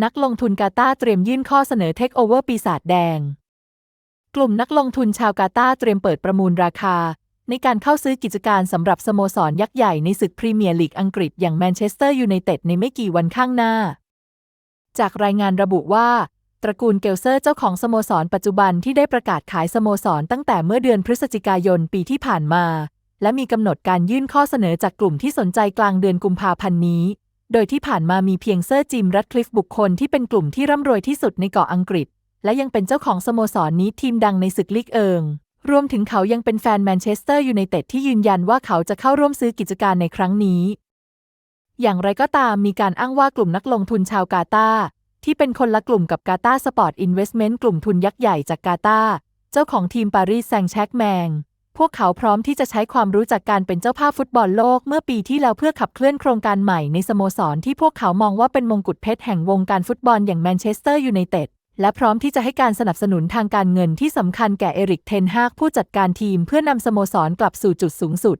นักลงทุนกาตาเตรียมยื่นข้อเสนอเทคโอเวอร์ปีศาจแดง กลุ่มนักลงทุนชาวกาตาเตรียมเปิดประมูลราคา ในการเข้าซื้อกิจการสำหรับสโมสรยักษ์ใหญ่ในศึกพรีเมียร์ลีกอังกฤษอย่างแมนเชสเตอร์ยูไนเต็ดในไม่กี่วันข้างหน้า จากรายงานระบุว่า ตระกูลเกลเซอร์เจ้าของสโมสรปัจจุบันที่ได้ประกาศขายสโมสรตั้งแต่เมื่อเดือนพฤศจิกายนปีที่ผ่านมา และมีกำหนดการยื่นข้อเสนอจากกลุ่มที่สนใจกลางเดือนกุมภาพันธ์นี้ โดยที่ผ่านมามีเพียงเซอร์จิมรัดคลิฟบุคคลที่เป็นกลุ่มที่ร่ำรวยที่สุดในเกาะอังกฤษ และยังเป็นเจ้าของสโมสรนี้ทีมดังในศึกลีกเอิง รวมถึงเขายังเป็นแฟนแมนเชสเตอร์ยูไนเต็ดที่ยืนยันว่าเขาจะเข้าร่วมซื้อกิจการในครั้งนี้ อย่างไรก็ตามมีการอ้างว่ากลุ่มนักลงทุนชาวกาตาที่เป็นคนละกลุ่มกับกาตาสปอร์ตอินเวสเมนต์กลุ่มทุนยักษ์ใหญ่จากกาตาเจ้าของทีมปารีสแซงแชร์กแมง พวกเขาพร้อมที่จะใช้ความรู้จากการเป็นเจ้าภาพฟุตบอลโลกเมื่อปีที่แล้วเพื่อขับเคลื่อนโครงการใหม่ในสโมสรที่พวกเขามองว่าเป็นมงกุฎเพชรแห่งวงการฟุตบอลอย่างแมนเชสเตอร์ยูไนเต็ดและพร้อมที่จะให้การสนับสนุนทางการเงินที่สำคัญแก่เอริกเทนฮากผู้จัดการทีมเพื่อนำสโมสรกลับสู่จุดสูงสุด